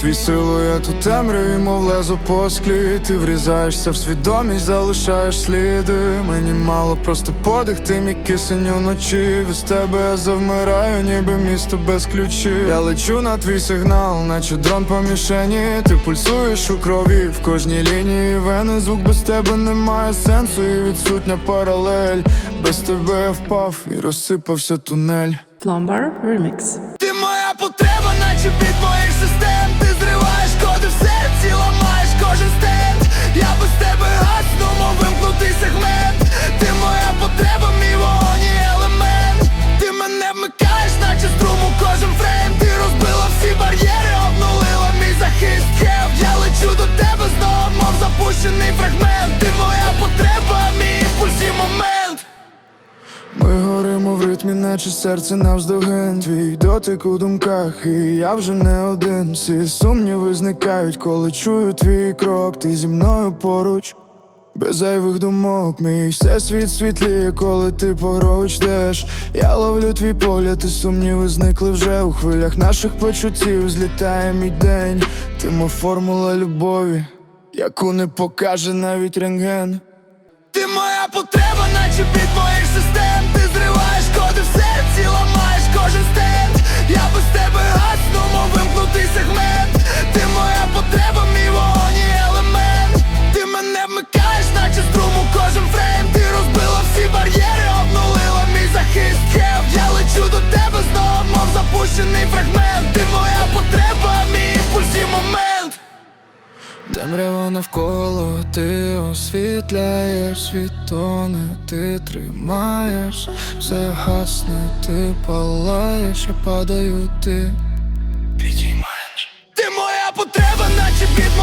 твій силует у темряві, мов лезо по склі. Ти врізаєшся в свідомість, залишаєш сліди. Мені мало просто подих, ти мій кисень уночі. Без тебе я завмираю, ніби місто без ключів. Я лечу на твій сигнал, наче дрон по мішені. Ти пульсуєш у крові в кожній лінії. Вени Звук без тебе не має сенсу і відсутня паралель. Без тебе я впав і розсипався тунель. Plumber Remix. ти моя потреба, наче від моїх систем мов запущений фрагмент Ти моя потреба, мій імпульс і момент. Ми горимо в ритмі, наче серце навздогин Твій дотик у думках, і я вже не один. Всі сумніви зникають, коли чую твій крок. Ти зі мною поруч, без зайвих думок. Мій всесвіт світліє, коли ти поруч йдеш. Я ловлю твій погляд, і сумніви зникли вже. У хвилях наших почуттів злітає мій день. Ти мов формула любові, яку не покаже навіть рентген. Ти моя потреба, наче під твоїх систем навколо, ти освітляєш світоне ти тримаєш, все гасне, ти палаєш, я падаю, ти підіймаєш. Ти моя потреба, наче систем